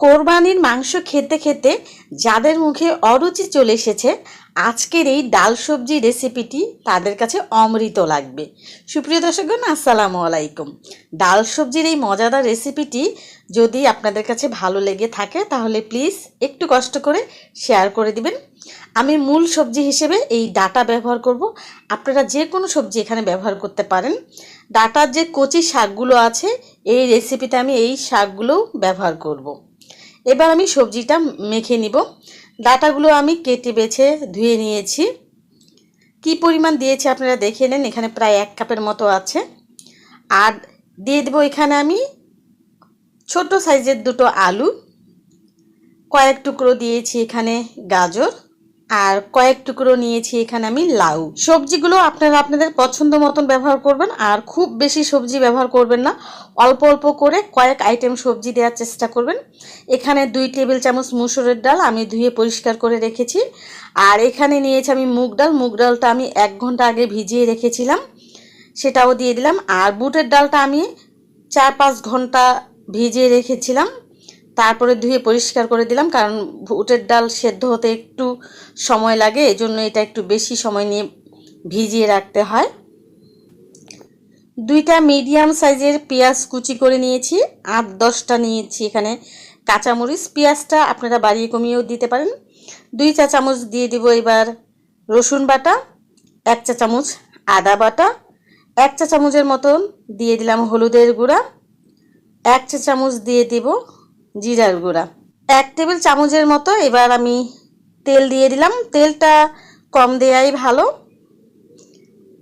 কোরবানির মাংস খেতে খেতে যাদের মুখে অরুচি চলে এসেছে, আজকের এই ডাল সবজি রেসিপিটি তাদের কাছে অমৃত লাগবে। সুপ্রিয় দর্শকগণ, আসসালামু আলাইকুম। ডাল সবজির এই মজাদার রেসিপিটি যদি আপনাদের কাছে ভালো লেগে থাকে, তাহলে প্লিজ একটু কষ্ট করে শেয়ার করে দিবেন। আমি মূল সবজি হিসেবে এই ডাটা ব্যবহার করব। আপনারা যে কোনো সবজি এখানে ব্যবহার করতে পারেন। ডাটার যে কচি শাকগুলো আছে, এই রেসিপিতে আমি এই শাকগুলোও ব্যবহার করব। এবার আমি সবজিটা মেখে নিব। ডাটাগুলো আমি কেটে বেছে ধুয়ে নিয়েছি। কি পরিমাণ দিয়েছি আপনারা দেখে নেন, এখানে প্রায় এক কাপের মতো আছে। আর দিয়ে দেবো এখানে আমি ছোট সাইজের দুটো আলু। কয়েক টুকরো দিয়েছি এখানে গাজর। আর কয়েক টুকরো নিয়েছি এখানে আমি লাউ। সবজিগুলো আপনারা আপনাদের পছন্দ মতন ব্যবহার করবেন, আর খুব বেশি সবজি ব্যবহার করবেন না। অল্প অল্প করে কয়েক আইটেম সবজি দেওয়ার চেষ্টা করবেন। এখানে দুই টেবিল চামচ মুসুরের ডাল আমি ধুয়ে পরিষ্কার করে রেখেছি। আর এখানে নিয়েছি আমি মুগ ডাল। মুগ ডালটা আমি এক ঘণ্টা আগে ভিজিয়ে রেখেছিলাম, সেটাও দিয়ে দিলাম। আর বুটের ডালটা আমি চার পাঁচ ঘণ্টা ভিজিয়ে রেখেছিলাম। তারপরে ধুয়ে পরিষ্কার করে দিলাম, কারণ বুটের ডাল সেদ্ধ হতে একটু সময় লাগে এই জন্য এটা একটু বেশি সময় নিয়ে ভিজিয়ে রাখতে হয়। দুইটা মিডিয়াম সাইজের পেঁয়াজ কুচি করে নিয়েছি, আট দশটা নিয়েছি এখানে কাঁচামরিচ। পেঁয়াজটা আপনারা বাড়িয়ে কমিয়েও দিতে পারেন। দুই চা চামচ দিয়ে দিব এবার রসুন বাটা, এক চা চামচ আদা বাটা, এক চা চামচের মতন দিয়ে দিলাম হলুদের গুঁড়া, এক চা চামচ দিয়ে দিব জিরার গুঁড়া। এক টেবিল চামচের মতো এবার আমি তেল দিয়ে দিলাম। তেলটা কম দেয়াই ভালো।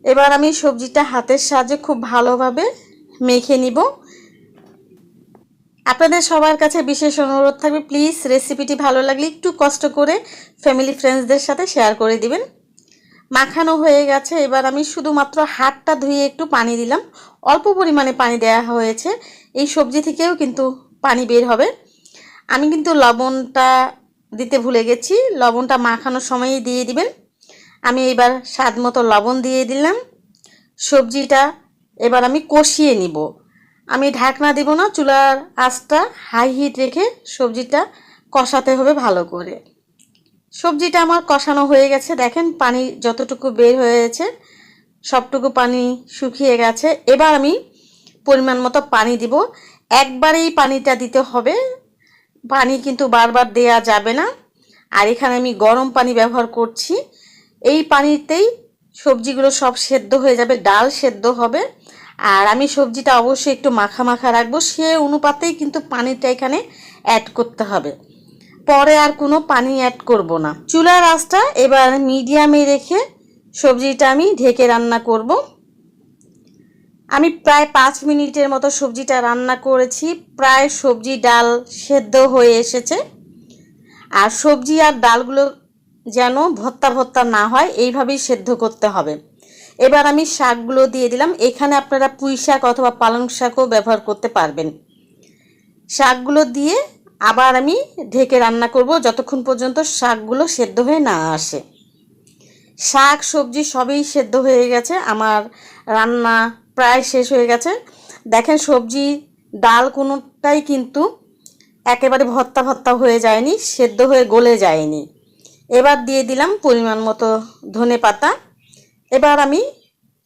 এবার আমি সবজিটা হাতের সাহায্যে খুব ভালোভাবে মেখে নিব। আপনাদের সবার কাছে বিশেষ অনুরোধ থাকবে, প্লিজ রেসিপিটি ভালো লাগলে একটু কষ্ট করে ফ্যামিলি ফ্রেন্ডসদের সাথে শেয়ার করে দিবেন। মাখানো হয়ে গেছে, এবার আমি শুধুমাত্র হাতটা ধুয়ে একটু পানি দিলাম। অল্প পরিমাণে পানি দেওয়া হয়েছে। এই সবজি থেকেও কিন্তু পানি বের হবে। আমি কিন্তু লবণটা দিতে ভুলে গেছি। লবণটা মাখানোর সময়ই দিয়ে দিবেন। আমি এবার স্বাদ মতো লবণ দিয়ে দিলাম। সবজিটা এবার আমি কষিয়ে নিব। আমি ঢাকনা দেব না, চুলার আঁচটা হাই হিট রেখে সবজিটা কষাতে হবে ভালো করে। সবজিটা আমার কষানো হয়ে গেছে। দেখেন পানি যতটুকু বের হয়েছে, সবটুকু পানি শুকিয়ে গেছে। এবার আমি পরিমাণ মতো পানি দিব। একবারেই পানিটা দিতে হবে। পানি কিন্তু বারবার দেয়া যাবে না। আর এখানে আমি গরম পানি ব্যবহার করছি। এই পানিতেই সবজিগুলো সব সেদ্ধ হয়ে যাবে, ডাল সেদ্ধ হবে। আর আমি সবজিটা অবশ্যই একটু মাখা মাখা রাখব, সে অনুপাতেই কিন্তু পানিটা এখানে অ্যাড করতে হবে। পরে আর কোনো পানি অ্যাড করব না। চুলার আঁচটা এবার মিডিয়ামে রেখে সবজিটা আমি ঢেকে রান্না করব। আমি প্রায় পাঁচ মিনিটের মতো সবজিটা রান্না করেছি। প্রায় সবজি ডাল সেদ্ধ হয়ে এসেছে। আর সবজি আর ডালগুলো যেন ভত্তা ভত্তা না হয়, এইভাবেই সেদ্ধ করতে হবে। এবার আমি শাকগুলো দিয়ে দিলাম। এখানে আপনারা পুঁই শাক অথবা পালং শাকও ব্যবহার করতে পারবেন। শাকগুলো দিয়ে আবার আমি ঢেকে রান্না করব যতক্ষণ পর্যন্ত শাকগুলো সেদ্ধ হয়ে না আসে। শাক, সবজি সবই সেদ্ধ হয়ে গেছে। আমার রান্না প্রায় শেষ হয়ে গেছে। দেখেন সবজি, ডাল কোনোটাই কিন্তু একেবারে ভর্তা ভর্তা হয়ে যায়নি, সেদ্ধ হয়ে গলে যায়নি। এবার দিয়ে দিলাম পরিমাণ মতো ধনে পাতা। এবার আমি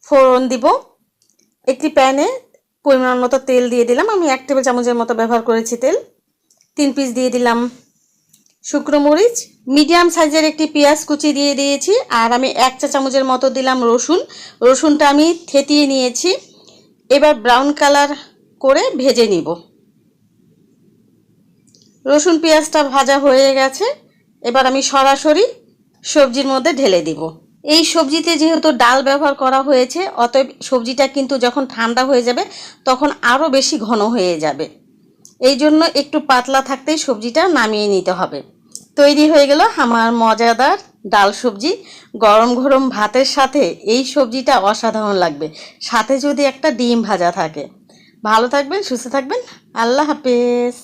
ফোড়ন দিব। একটি প্যানে পরিমাণ মতো তেল দিয়ে দিলাম। আমি এক টেবিল চামচের মতো ব্যবহার করেছি তেল। তিন পিস দিয়ে দিলাম শুকনো মরিচ মিডিয়াম সাইজের একটি পেঁয়াজ কুচি দিয়ে দিয়েছি, আর আমি এক চা চামচের মতো দিলাম রসুন। রসুনটা আমি থেতিয়ে নিয়েছি। এবার ব্রাউন কালার করে ভেজে নিব। রসুন পেঁয়াজটা ভাজা হয়ে গেছে। এবার আমি সরাসরি সবজির মধ্যে ঢেলে দিব। এই সবজিতে যেহেতু ডাল ব্যবহার করা হয়েছে, অতএব সবজিটা কিন্তু যখন ঠান্ডা হয়ে যাবে, তখন আরও বেশি ঘন হয়ে যাবে। এই জন্য একটু পাতলা থাকতেই সবজিটা নামিয়ে নিতে হবে। তৈরি হয়ে গেল আমার মজাদার ডাল সবজি। গরম গরম ভাতের সাথে এই সবজিটা অসাধারণ লাগবে। সাথে যদি একটা ডিম ভাজা থাকে। ভালো থাকবেন, সুস্থ থাকবেন। আল্লাহ হাফেজ।